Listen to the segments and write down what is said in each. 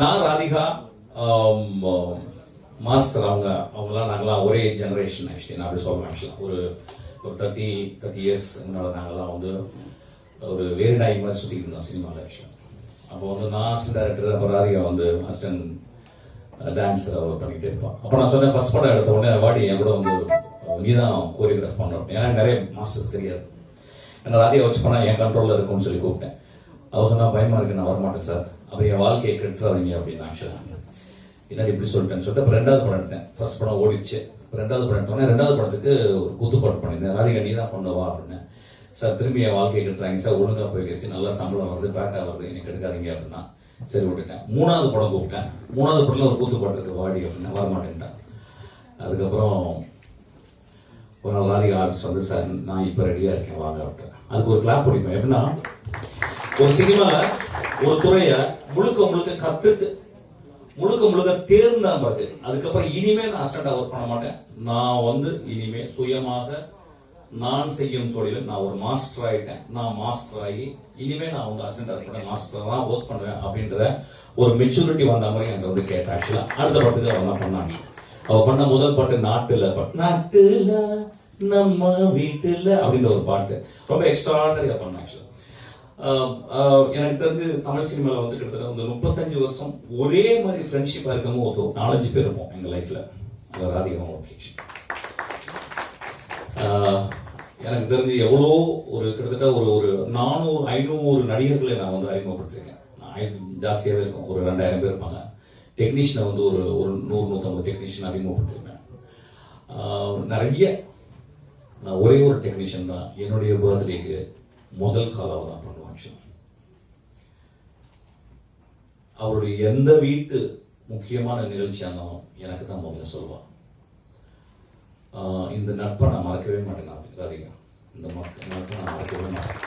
நான் ராதிகா மாஸ்டர் அவங்க அவங்களாம் நாங்களாம் ஒரே ஜெனரேஷன் ஆக்சுவலி நான் அப்படி சொல்றேன் ஆக்சுவலாக ஒரு ஒரு தேர்ட்டி தேர்ட்டி இயர்ஸ் முன்னால் நாங்களாம் வந்து ஒரு வேறு நாய் மாதிரி சுற்றிட்டு இருந்தோம் சினிமாவில் ஆக்சுவலாக அப்போ வந்து நான் அசிஸ்டன்ட் டேரக்டர் அப்போ ராதிகா வந்து அசிஸ்டன்ட் டான்ஸர் அவர் பண்ணிகிட்டே இருப்பான் அப்போ நான் சொன்னேன் ஃபர்ஸ்ட் படம் எடுத்த உடனே வாடி என் கூட வந்து நீ தான் கோரியோகிராஃப் பண்ணணும். ஏன்னா நிறைய மாஸ்டர்ஸ் தெரியாது. ஏன்னா ராதிகா வச்சு பண்ணால் என் கண்ட்ரோலில் இருக்கும்னு சொல்லி கூப்பிட்டேன். அவர் சொன்னால் பயமா இருக்கு நான் வரமாட்டேன் சார். அப்போ என் வாழ்க்கையை கெடுத்துறாதீங்க அப்படின்னு ஆக்சுவலாக என்னடி இப்படி சொல்லிட்டேன்னு சொல்லிட்டு அப்புறம் ரெண்டாவது படம் எடுத்தேன். ஃபர்ஸ்ட் படம் ஓடிச்சு ரெண்டாவது படம் எடுத்தோன்னே ரெண்டாவது படத்துக்கு ஒரு குத்துப்பாட்டு பண்ணியிருந்தேன். ராதிகா நீ தான் பண்ணுவா அப்படின்னு. சார் திரும்பி என் வாழ்க்கையை கெடுத்துறாங்க. சார் ஒழுங்காக போயிருக்கு நல்லா சம்பளம் வருது பேட்டா வருது எனக்கு எடுக்காதீங்க அப்படின்னா சரி விட்டுட்டேன். மூணாவது படம் கூப்பிட்டேன். மூணாவது படத்தில் ஒரு கூத்துப்பாட்டு இருக்கு வாடி அப்படின்னு. வரமாட்டேன்ட்டான் அதுக்கப்புறம் ஒரு நாள் ராதிகா ஆர்ட்ஸ் வந்து சார் நான் இப்போ ரெடியாக இருக்கேன் வாங்க அப்படின்னு அதுக்கு ஒரு கிளாப் பிடிப்பேன் எப்படின்னா ஒரு சினிமால ஒரு துறையை முழுக்க முழுக்க கத்துட்டு முழுக்க முழுக்க தேர்ந்தா பிறகு அதுக்கப்புறம் இனிமே நான் அசிஸ்டண்டா ஒர்க் பண்ண மாட்டேன். நான் வந்து இனிமே சுயமாக நான் செய்யும் தொழிலில் நான் ஒரு மாஸ்டர் ஆயிட்டேன். நான் மாஸ்டர் ஆகி இனிமே நான் வந்து அசிஸ்டண்டா இருப்பேன் மாஸ்டர் தான் ஒர்க் பண்ணுவேன் அப்படின்ற ஒரு மெச்சூரிட்டி வந்த மாதிரி எனக்கு வந்து கேட்டேன் ஆக்சுவலா அடுத்த படத்துக்கு அவன் தான் பண்ணாங்க? அவ பண்ண முதல் பாட்டு நாட்டுல பாட்டு. நாட்டுல நம்ம வீட்டுல அப்படின்ற ஒரு பாட்டு. ரொம்ப எக்ஸ்ட்ராடனரியா பண்ணேன் ஆக்சுவலா. எனக்கு தெரிஞ்சு தமிழ் சினிமாவில் வந்து கிட்டத்தட்ட வந்து முப்பத்தஞ்சு வருஷம் ஒரே மாதிரி ஃப்ரெண்ட்ஷிப்பாக இருக்கமோ ஒருத்தர் நாலஞ்சு பேர் இருப்போம் எங்கள் லைஃப்பில் அது ராதிகம் எனக்கு தெரிஞ்சு எவ்வளோ ஒரு கிட்டத்தட்ட ஒரு ஒரு நானூறு ஐநூறு நடிகர்களை நான் வந்து அறிமுகப்படுத்திருக்கேன். நான் ஜாஸ்தியாகவே இருக்கும். ஒரு ரெண்டாயிரம் பேர் இருப்பாங்க. டெக்னீஷியனை வந்து ஒரு ஒரு நூறு நூற்றம்பது டெக்னீஷியன் அறிமுகப்படுத்திருக்கேன். நிறைய நான் ஒரே ஒரு டெக்னீஷியன் தான். என்னுடைய பர்த்டேக்கு முதல் காலாவை தான் பண்ணுவேன் அவருடைய எந்த வீட்டு முக்கியமான நிகழ்ச்சியாக இருந்தாலும் எனக்கு தான் முதல்ல சொல்லுவான் இந்த நட்பை நான் மறக்கவே மாட்டேன் ராதிகா. இந்த நட்பை நான் மறக்கவே மாட்டேன்.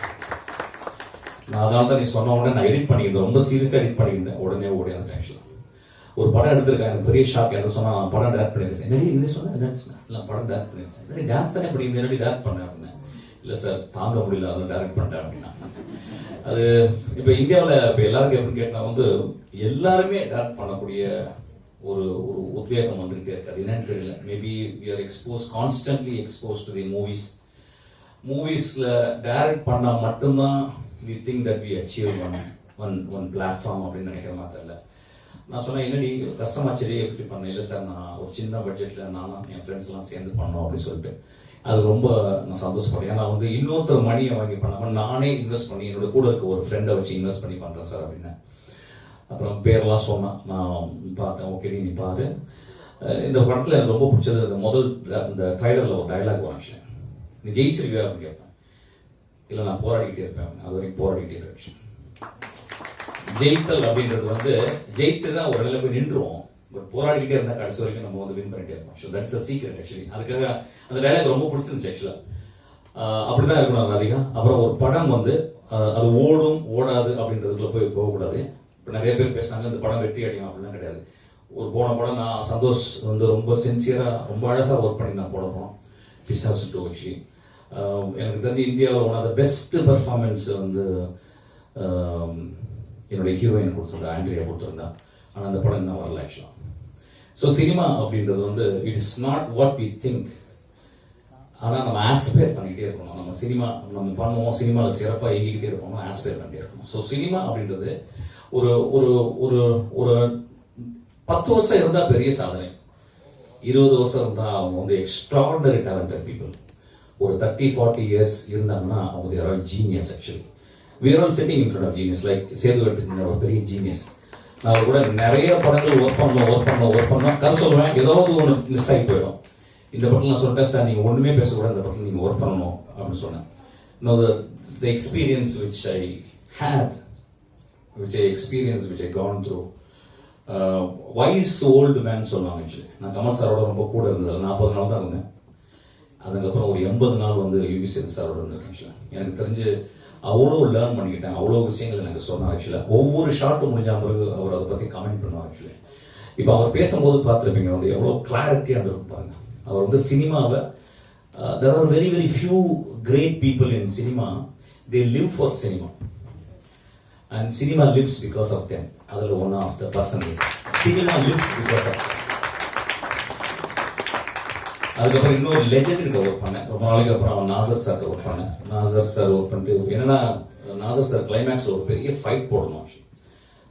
நான் அதனால தான் நீ சொன்ன உடனே நான் எடிட் பண்ணியிருந்தேன். ரொம்ப சீரியஸாக எடிட் பண்ணியிருந்தேன். உடனே ஓடி அந்த ஆக்சுவலாக ஒரு படம் எடுத்திருக்கேன். எனக்கு பெரிய ஷாக் என்ன சொன்னால் நான் படம் டேரக்ட் பண்ணிருக்கேன் என்ன சொன்னேன் என்ன சொன்னேன் இல்லை படம் டேரக்ட் பண்ணிருக்கேன் டான்ஸ் தானே பண்ணி என்னடி டேரக்ட் பண்ணேன் அப்படின்னு. இல்லை சார் தாங்க முடியல அதெல்லாம் டேரக்ட் பண்ணிட்டேன் அப்படின்னா. அது இப்போ இந்தியாவில் இப்போ எல்லாருக்கும் எப்படி கேட்டால் வந்து எல்லாருமே டேரக்ட் பண்ணக்கூடிய ஒரு ஒரு உத்வேகம் வந்துகிட்டே அது என்னன்னு தெரியல. Maybe we are expose constantly expose to the movies மூவிஸில் direct பண்ணால் மட்டும்தான் we think that we achieve one one one platform அப்படின்னு நினைக்கிற மாதிரி தெரியல. நான் சொன்னேன் என்னடி கஷ்டமாச்சரி எப்படி பண்ண? இல்லை சார் நான் ஒரு சின்ன பட்ஜெட்டில் நானும் என் ஃப்ரெண்ட்ஸ்லாம் சேர்ந்து பண்ணோம் அப்படின்னு சொல்லிட்டு. அது ரொம்ப நான் சந்தோஷப்படுறேன். ஏன்னா வந்து இன்னொருத்தர் மணியை வாங்கி பண்ணாமல் நானே இன்வெஸ்ட் பண்ணி என்னோட கூட இருக்க ஒரு ஃப்ரெண்டை வச்சு இன்வெஸ்ட் பண்ணி பண்ணுறேன் சார் அப்படின்னு. அப்புறம் பேர்லாம் சொன்னான் நான் பார்த்தேன் ஓகே நீ பாரு. இந்த படத்தில் எனக்கு ரொம்ப பிடிச்சது இந்த முதல் இந்த ட்ரைலரில் ஒரு டயலாக் வரும் நீ ஜெயிச்சிருவியா அப்படின்னு கேட்பேன். இல்லை நான் போராடிக்கிட்டே இருப்பேன். அது வரைக்கும் போராடிக்கிட்டே இருக்கேன் ஜெயித்தல் அப்படின்றது வந்து ஜெயிச்சு தான் ஒரு நிலைமை போய் நின்றுவோம். போராடிக்கிட்டே இருந்தா கடைசி வரைக்கும் நம்ம வந்து வின் பண்ணிட்டே இருக்கோம் so that's a secret actually அதுக்காக அந்த டைலாக் ரொம்ப பிடிச்சிருந்துச்சு ஆக்சுவலா அப்படிதான் இருக்கணும் ராதிகா. அப்புறம் ஒரு படம் வந்து அது ஓடும் ஓடாது அப்படின்றதுக்குள்ள போய் போகக்கூடாது. இப்போ நிறைய பேர் பேசுனாங்க இந்த படம் வெற்றி அடையும் அப்படிலாம் கிடையாது. ஒரு போன படம் நான் சந்தோஷ் வந்து ரொம்ப சின்சியராக ரொம்ப அழகாக ஒர்க் பண்ணி நான் போடணும் போனோம் டூ ஆக்சுவலி எனக்கு தெரிஞ்சு இந்தியாவில் one of the best performance வந்து என்னுடைய ஹீரோயின் கொடுத்துருந்தா ஆண்ட்ரியா கொடுத்துருந்தா. ஆனால் அந்த படம் இன்னும் வரல ஆக்சுவலாக ஸோ சினிமா அப்படின்றது வந்து it is not what we think ஆனால் நம்ம ஆஸ்பயர் பண்ணிக்கிட்டே இருக்கணும். நம்ம சினிமா நம்ம பண்ணுவோம் சினிமாவில் சிறப்பாக இயங்கிக்கிட்டே இருப்போம் ஆஸ்பயர் பண்ணிட்டே இருக்கணும். ஸோ சினிமா அப்படின்றது ஒரு ஒரு ஒரு ஒரு பத்து வருஷம் இருந்தால் பெரிய சாதனை. இருபது வருஷம் இருந்தால் அவங்க வந்து எக்ஸ்ட்ராடனரி டேலண்டட் பீப்புள் ஒரு தேர்ட்டி ஃபார்ட்டி இயர்ஸ் இருந்தாங்கன்னா அவங்க there are genius actually we are all sitting in front of genius like Sethu எடுத்துக்கிற ஒரு பெரிய ஜீனியஸ் நான் கூட நிறைய படங்கள் ஒர்க் பண்ணோம் ஒர்க் பண்ணோம் ஒர்க் பண்ணோம் கதை சொல்லுவேன் ஏதாவது ஒன்று மிஸ் ஆகி போயிடும். இந்த படத்தில் நான் சொல்லிட்டேன் சார் நீங்கள் ஒன்றுமே பேசக்கூடாது இந்த படத்தில் நீங்கள் ஒர்க் பண்ணணும் அப்படின்னு சொன்னேன். No the experience which I hate which I experience which I gone through wise old man சொல்லுவாங்க ஆக்சுவலி நான் கமல் சாரோட ரொம்ப கூட இருந்தது. நாற்பது நாள் தான் இருந்தேன். அதுக்கப்புறம் ஒரு எண்பது நாள் வந்து யூவி சேது சாரோட இருந்திருக்கேன் ஆக்சுவலாக எனக்கு தெரிஞ்சு அவ்வளோ லேர்ன் பண்ணிக்கிட்டேன் அவ்வளோ விஷயங்கள் எனக்கு சொன்னார் ஆக்சுவலாக ஒவ்வொரு ஷாட்டும் முடிஞ்ச பிறகு அவர் அதை பற்றி கமெண்ட் பண்ணுவார் ஆக்சுவலி இப்போ அவர் பேசும்போது பார்த்துருப்பீங்க வந்து எவ்வளோ கிளாரிட்டியாக இருந்திருக்கும் பாருங்க. அவர் வந்து சினிமாவை there are very very few great people in cinema they live for cinema and cinema lives because of them அதில் one of the person is cinema lives because of அதுக்கப்புறம் இன்னொரு லெஜெண்ட் கிட்ட ஒர்க் பண்ணேன். ரொம்ப நாளைக்கு அப்புறம் நாசர் சார் ஒர்க் பண்ணேன். Nassar sir work பண்ணிட்டு என்னன்னா நாசர் சார் கிளைமேக்ஸ் ஒரு பெரிய ஃபைட் போடணும்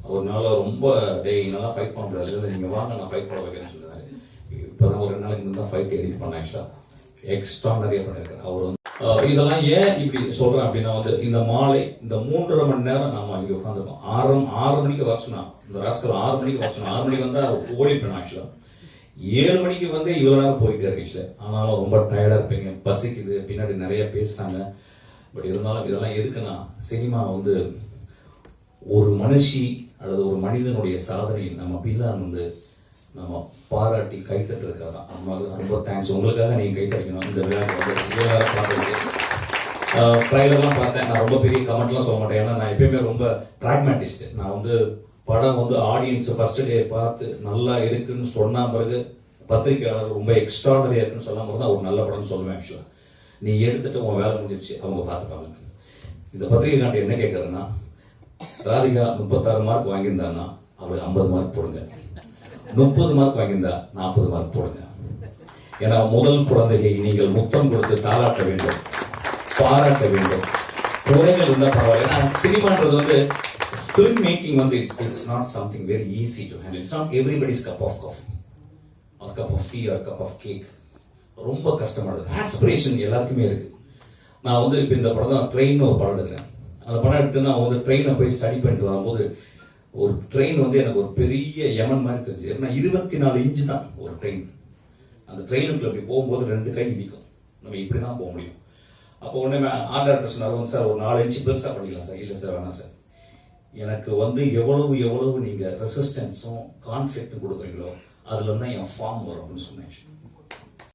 ஒரு நாள் ரொம்ப டே நல்லா ஃபைட் பண்ண முடியாது. இல்லை நீங்கள் வாங்க நான் ஃபைட் போட வைக்கிறேன்னு சொல்லுவாரு இப்போதான் ஒரு நாளைக்கு தான் ஃபைட் எடிட் பண்ணேன் ஆக்சுவலாக எக்ஸ்ட்ரா நிறைய பண்ணியிருக்காரு அவர் வந்து இதெல்லாம் ஏன் இப்படி சொல்றேன் அப்படின்னா வந்து இந்த மாலை இந்த மூன்றரை மணி நேரம் நாம இங்க உட்காந்துருக்கோம் ஆறு ஆறு மணிக்கு வரச்சுனா இந்த ராஸ்கர் ஆறு மணிக்கு வரச்சுனா ஆறு மணிக்கு வந்தா ஓடிப்பேன் ஆக்சுவலா ஏழு மணிக்கு வந்து இவ்வளவு நேரம் போயிட்டே இருக்கு ஆனாலும் ரொம்ப டயர்டா இருப்பீங்க. பசிக்குது. பின்னாடி நிறைய பேசுறாங்க. பட் இருந்தாலும் இதெல்லாம் எதுக்குன்னா சினிமா வந்து ஒரு மனுஷி அல்லது ஒரு மனிதனுடைய சாதனை நம்ம பில்லான் வந்து நம்ம பாராட்டி கைத்தட்டுறதுக்காக தான். நம்ம ரொம்ப தேங்க்ஸ் உங்களுக்காக நீங்க கைத்தட்டிக்கணும். இந்த விழா பார்த்துருக்கு ட்ரைலர்லாம் பார்த்தேன். நான் ரொம்ப பெரிய கமெண்ட்லாம் சொல்ல மாட்டேன். ஏன்னா நான் எப்பயுமே ரொம்ப ப்ராக்மேட்டிஸ்ட் நான் வந்து படம் வந்து ஆடியன்ஸ் ஃபர்ஸ்ட் டே பார்த்து நல்லா இருக்குன்னு சொன்ன பிறகு பத்திரிக்கையாளர் ரொம்ப எக்ஸ்ட்ராடரியா இருக்குன்னு சொல்லாம தான் ஒரு நல்ல படம்னு சொல்லுவேன் ஆக்சுவலாக நீ எடுத்துட்டு உன் வேலை முடிஞ்சிருச்சு அவங்க பார்த்துப்பாங்க இந்த பத்திரிகை காண்டி என்ன கேட்கறதுன்னா ராதிகா முப்பத்தாறு மார்க் வாங்கியிருந்தான்னா அவளுக்கு ஐம்பது மார்க் போடுங்க. முப்பது மார்க் வாங்கியிருந்தா நாற்பது மார்க் போடுங்க. ஏன்னா முதல் குழந்தையை நீங்கள் முத்தம் கொடுத்து தாளாட்ட வேண்டும் பாராட்ட வேண்டும். குறைகள் இருந்தால் பரவாயில்ல. ஏன்னா சினிமான்றது வந்து film மேக்கிங் வந்து it's it's not something very easy to handle it's not everybody's cup of coffee ஒரு cup of tea or cup of cake ரொம்ப கஷ்டமானது. ஆஸ்பிரேஷன் எல்லாருக்குமே இருக்கு. நான் வந்து இப்போ இந்த படம் தான் ட்ரெயின் ஒரு படம் எடுக்கிறேன் அந்த படம் எடுத்து நான் வந்து ட்ரெயினை போய் ஸ்டடி பண்ணிட்டு வரும்போது ஒரு ட்ரெயின் வந்து எனக்கு ஒரு பெரிய யமன் மாதிரி தெரிஞ்சு ஏன்னா இருபத்தி நாலு இன்ச்சு தான் ஒரு ட்ரெயின் அந்த ட்ரெயினுக்குள்ள அப்படி போகும்போது ரெண்டு கை இடிக்கும். நம்ம இப்படி தான் போக முடியும். அப்போ உடனே ஆர்ட் சொன்னார் சார் ஒரு நாலு இன்ச்சு பெருசாக பண்ணிக்கலாம் சார். இல்லை சார் வேணாம் சார். எனக்கு வந்து எவ்வளவு எவ்வளவு நீங்க ரெசிஸ்டன்ஸும் கான்ஃபிளிக்டும் கொடுக்குறீங்களோ அதுல என் ஃபார்ம் வரும் அப்படின்னு சொன்னேன்.